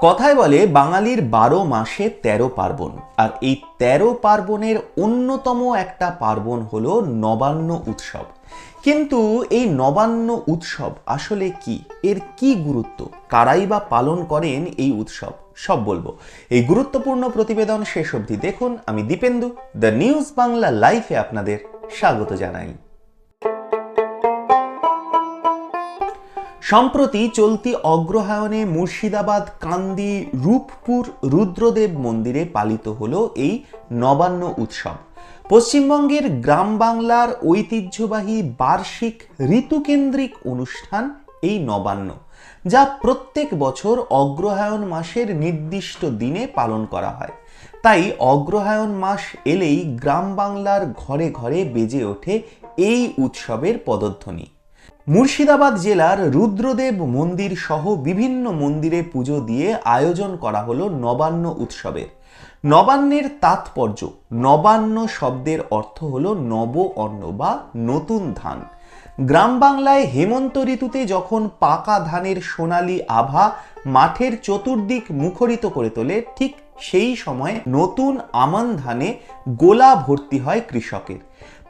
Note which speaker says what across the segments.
Speaker 1: কথায় বলে, বাঙালির বারো মাসে তেরো পার্বণ। আর এই তেরো পার্বণের অন্যতম একটা পার্বণ হলো নবান্ন উৎসব। কিন্তু এই নবান্ন উৎসব আসলে কি? এর কি গুরুত্ব? কারাই বা পালন করেন এই উৎসব? সব বলব। এই গুরুত্বপূর্ণ প্রতিবেদন শেষ অবধি দেখুন। আমি দীপেন্দু, দ্য নিউজ বাংলা লাইফে আপনাদের স্বাগত জানাই। সম্প্রতি চলতি অগ্রহায়ণে মুর্শিদাবাদ, কান্দি, রূপপুর, রুদ্রদেব মন্দিরে পালিত হলো এই নবান্ন উৎসব। পশ্চিমবঙ্গের গ্রাম বাংলার ঐতিহ্যবাহী বার্ষিক ঋতুকেন্দ্রিক অনুষ্ঠান এই নবান্ন, যা প্রত্যেক বছর অগ্রহায়ণ মাসের নির্দিষ্ট দিনে পালন করা হয়। তাই অগ্রহায়ণ মাস এলেই গ্রাম বাংলার ঘরে ঘরে বেজে ওঠে এই উৎসবের পদধ্বনি। মুর্শিদাবাদ জেলার রুদ্রদেব মন্দির সহ বিভিন্ন মন্দিরে পুজো দিয়ে আয়োজন করা হলো নবান্ন উৎসবের নবান্নের তাৎপর্য, নবান্ন শব্দের অর্থ হলো নব অন্ন বা নতুন ধান। গ্রাম বাংলায় হেমন্ত ঋতুতে যখন পাকা ধানের সোনালি আভা মাঠের চতুর্দিক মুখরিত করে তোলে, ঠিক সেই সময় নতুন আমান ধানে গোলা ভর্তি হয় কৃষকের।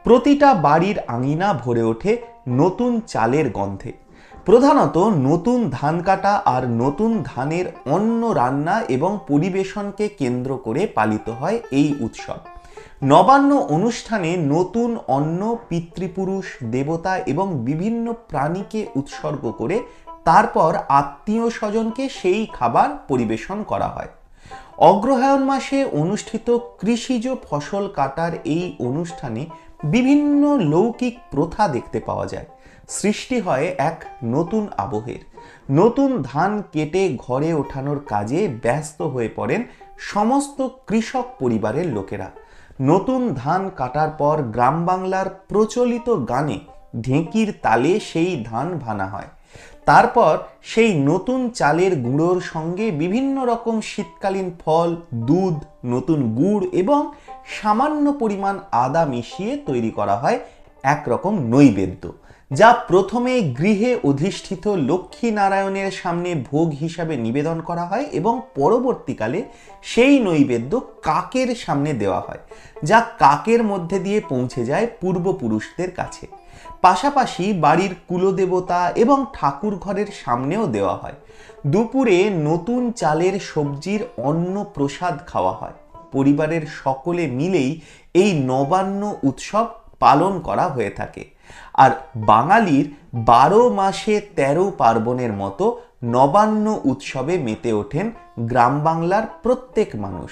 Speaker 1: প্রতিটা বাড়ির আঙিনা ভরে ওঠে নতুন চালের গন্ধে। প্রধানত নতুন ধান কাটা আর নতুন ধানের অন্ন রান্না এবং পরিবেশনকে কেন্দ্র করে পালিত হয় এই উৎসব। নবান্ন অনুষ্ঠানে নতুন অন্ন, পিতৃপুরুষ, দেবতা এবং বিভিন্ন প্রাণীকে উৎসর্গ করে তারপর আত্মীয় স্বজনকে সেই খাবার পরিবেশন করা হয়। অগ্রহায়ণ মাসে অনুষ্ঠিত কৃষিজ ফসল কাটার এই অনুষ্ঠানে বিভিন্ন লৌকিক প্রথা দেখতে পাওয়া যায়। সৃষ্টি হয় এক নতুন আবহের। নতুন ধান কেটে ঘরে ওঠানোর কাজে ব্যস্ত হয়ে পড়েন সমস্ত কৃষক পরিবারের লোকেরা। নতুন ধান কাটার পর গ্রাম বাংলার প্রচলিত গানে ঢেঁকির তালে সেই ধান ভানা হয়। তারপর সেই নতুন চালের গুঁড়োর সঙ্গে বিভিন্ন রকম শীতকালীন ফল, দুধ, নতুন গুড় এবং সামান্য পরিমাণ আদা মিশিয়ে তৈরি করা হয় একরকম নৈবেদ্য, যা প্রথমে গৃহে অধিষ্ঠিত লক্ষ্মী নারায়ণের সামনে ভোগ হিসাবে নিবেদন করা হয় এবং পরবর্তীকালে সেই নৈবেদ্য কাকের সামনে দেওয়া হয়, যা কাকের মধ্যে দিয়ে পৌঁছে যায় পূর্বপুরুষদের কাছে। পাশাপাশি বাড়ির কুলদেবতা এবং ঠাকুর ঘরের সামনেও দেওয়া হয়। দুপুরে নতুন চালের সবজির অন্ন প্রসাদ খাওয়া হয়। পরিবারের সকলে মিলেই এই নবান্ন উৎসব পালন করা হয়ে থাকে। আর বাঙালির বারো মাসে তেরো পার্বণের মতো নবান্ন উৎসবে মেতে ওঠেন গ্রাম বাংলার প্রত্যেক মানুষ।